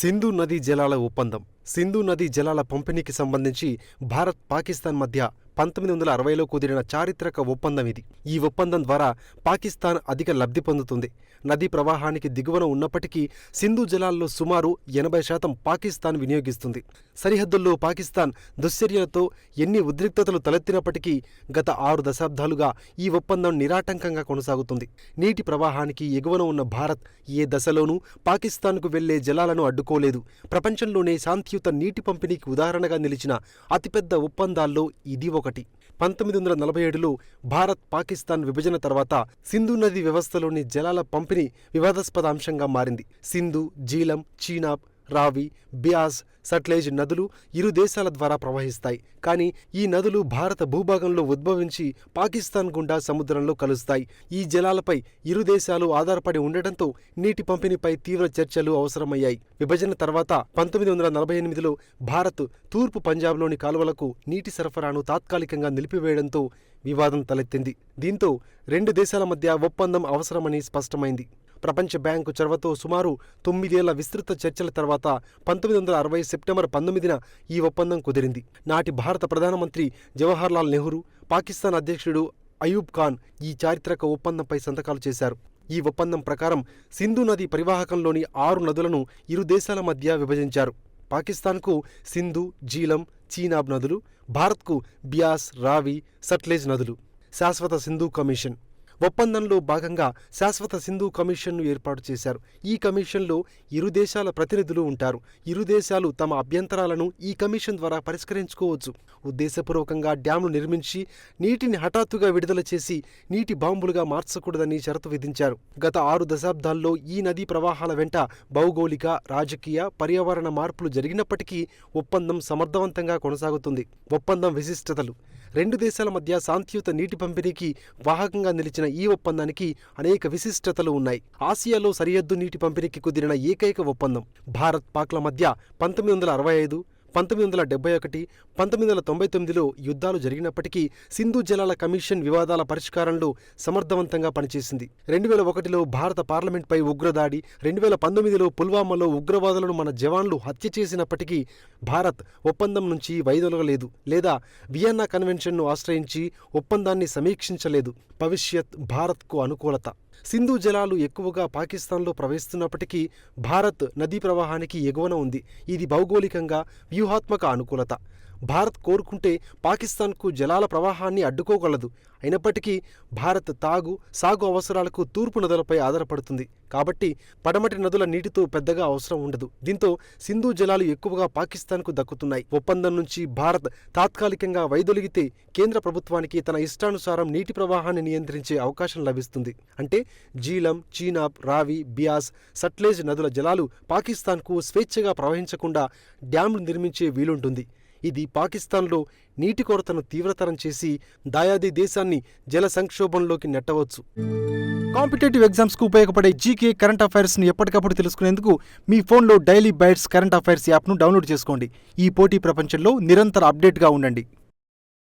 సింధు నదీ జలాల ఒప్పందం. సింధు నదీ జలాల పంపిణీకి సంబంధించి భారత్ పాకిస్తాన్ మధ్య పంతొమ్మిది వందల అరవైలో కుదిరిన చారిత్రక ఒప్పందం ఇది. ఈ ఒప్పందం ద్వారా పాకిస్తాన్ అధిక లబ్ధి పొందుతుంది. నదీ ప్రవాహానికి దిగువన ఉన్నప్పటికీ సింధు జలాల్లో సుమారు ఎనభై శాతం పాకిస్తాన్ వినియోగిస్తుంది. సరిహద్దుల్లో పాకిస్తాన్ దుశ్చర్యలతో ఎన్ని ఉద్రిక్తతలు తలెత్తినప్పటికీ గత ఆరు దశాబ్దాలుగా ఈ ఒప్పందం నిరాటంకంగా కొనసాగుతుంది. నీటి ప్రవాహానికి ఎగువన ఉన్న భారత్ ఏ దశలోనూ పాకిస్తాన్కు వెళ్ళే జలాలను అడ్డుకోలేదు. ప్రపంచంలోనే శాంతియుత నీటి పంపిణీకి ఉదాహరణగా నిలిచిన అతిపెద్ద ఒప్పందాల్లో ఇది ఒకటి. పంతొమ్మిది వందల నలభై ఏడులో భారత్ పాకిస్తాన్ విభజన తర్వాత సింధు నది వ్యవస్థలోని జలాల పంపిణీ వివాదాస్పద అంశంగా మారింది. సింధు జీలం చీనాబ్ రావి బియాస్ సట్లేజ్ నదులు ఇరు దేశాల ద్వారా ప్రవహిస్తాయి. కానీ ఈ నదులు భారత భూభాగంలో ఉద్భవించి పాకిస్తాన్ గుండా సముద్రంలో కలుస్తాయి. ఈ జలాలపై ఇరు దేశాలు ఆధారపడి ఉండటంతో నీటి పంపిణీపై తీవ్ర చర్చలు అవసరమయ్యాయి. విభజన తర్వాత పంతొమ్మిది వందల నలభై ఎనిమిదిలో భారత్ తూర్పు పంజాబ్లోని కాలువలకు నీటి సరఫరాను తాత్కాలికంగా నిలిపివేయడంతో వివాదం తలెత్తింది. దీంతో రెండు దేశాల మధ్య ఒప్పందం అవసరమని స్పష్టమైంది. ప్రపంచ బ్యాంకు చొరవతో సుమారు తొమ్మిదేళ్ళ విస్తృత చర్చల తర్వాత పంతొమ్మిది వందల అరవై సెప్టెంబర్ పంతొమ్మిదిన ఈ ఒప్పందం కుదిరింది. నాటి భారత ప్రధానమంత్రి జవహర్లాల్ నెహ్రూ పాకిస్తాన్ అధ్యక్షుడు అయూబ్ ఖాన్ ఈ చారిత్రక ఒప్పందంపై సంతకాలు చేశారు. ఈ ఒప్పందం ప్రకారం సింధు నది పరివాహకంలోని ఆరు నదులను ఇరు దేశాల మధ్య విభజించారు. పాకిస్తాన్కు సింధు జీలం చీనాబ్ నదులు భారత్కు బియాస్ రావి సట్లేజ్ నదులు. శాశ్వత సింధు కమిషన్. ఒప్పందంలో భాగంగా శాశ్వత సింధు కమిషన్ను ఏర్పాటు చేశారు. ఈ కమిషన్లో ఇరు దేశాల ప్రతినిధులు ఉంటారు. ఇరు దేశాలు తమ అభ్యంతరాలను ఈ కమిషన్ ద్వారా పరిష్కరించుకోవచ్చు. ఉద్దేశపూర్వకంగా డ్యాంలు నిర్మించి నీటిని హఠాత్తుగా విడుదల చేసి నీటి బాంబులుగా మార్చకూడదని షరతు విధించారు. గత ఆరు దశాబ్దాల్లో ఈ నదీ ప్రవాహాల వెంట భౌగోళిక రాజకీయ పర్యావరణ మార్పులు జరిగినప్పటికీ ఒప్పందం సమర్థవంతంగా కొనసాగుతుంది. ఒప్పందం విశిష్టతలు. రెండు దేశాల మధ్య శాంతియుత నీటి పంపిణీకి వాహకంగా నిలిచిన ఈ ఒప్పందానికి అనేక విశిష్టతలు ఉన్నాయి. ఆసియాలో సరిహద్దు నీటి పంపిణీకి కుదిరిన ఏకైక ఒప్పందం. భారత్ పాక్ల మధ్య పంతొమ్మిది వందల అరవై ఐదు పంతొమ్మిది వందల డెబ్బై ఒకటి పంతొమ్మిది వందల తొంభై తొమ్మిదిలో యుద్ధాలు జరిగినప్పటికీ సింధు జలాల కమిషన్ వివాదాల పరిష్కారంలో సమర్థవంతంగా పనిచేసింది. రెండు వేల ఒకటిలో భారత పార్లమెంట్పై ఉగ్రదాడి రెండు వేల పంతొమ్మిదిలో పుల్వామాలో ఉగ్రవాదులను మన జవాన్లు హత్య చేసినప్పటికీ భారత్ ఒప్పందం నుంచి వైదొలగలేదు లేదా వియన్నా కన్వెన్షన్ను ఆశ్రయించి ఒప్పందాన్ని సమీక్షించలేదు. భవిష్యత్ భారత్కు అనుకూలత సింధు జలాలు ఎక్కువగా పాకిస్తాన్లో ప్రవహిస్తున్నప్పటికీ భారత్ నదీ ప్రవాహానికి ఎగువన ఉంది. ఇది భౌగోళికంగా వ్యూహాత్మక అనుకూలత. భారత్ కోరుకుంటే పాకిస్తాన్కు జలాల ప్రవాహాన్ని అడ్డుకోగలదు. అయినప్పటికీ భారత్ తాగు సాగు అవసరాలకు తూర్పు నదులపై ఆధారపడుతుంది. కాబట్టి పడమటి నదుల నీటితో పెద్దగా అవసరం ఉండదు. దీంతో సింధు జలాలు ఎక్కువగా పాకిస్తాన్కు దక్కుతున్నాయి. ఒప్పందం నుంచి భారత్ తాత్కాలికంగా వైదొలిగితే కేంద్ర ప్రభుత్వానికి తన ఇష్టానుసారం నీటి ప్రవాహాన్ని నియంత్రించే అవకాశం లభిస్తుంది. అంటే జీలం చీనాబ్ రావి బియాస్ సట్లేజ్ నదుల జలాలు పాకిస్తాన్కు స్వేచ్ఛగా ప్రవహించకుండా డ్యాంలు నిర్మించే వీలుంటుంది. ఇది పాకిస్తాన్లో నీటి కొరతను తీవ్రతరం చేసి దాయాది దేశాన్ని జల సంక్షోభంలోకి నెట్టవచ్చు. కాంపిటేటివ్ ఎగ్జామ్స్కు ఉపయోగపడే జీకే కరెంట్ అఫైర్స్ని ఎప్పటికప్పుడు తెలుసుకునేందుకు మీ ఫోన్లో డైలీ బైట్స్ కరెంట్ అఫైర్స్ యాప్ను డౌన్లోడ్ చేసుకోండి. ఈ పోటీ ప్రపంచంలో నిరంతర అప్డేట్గా ఉండండి.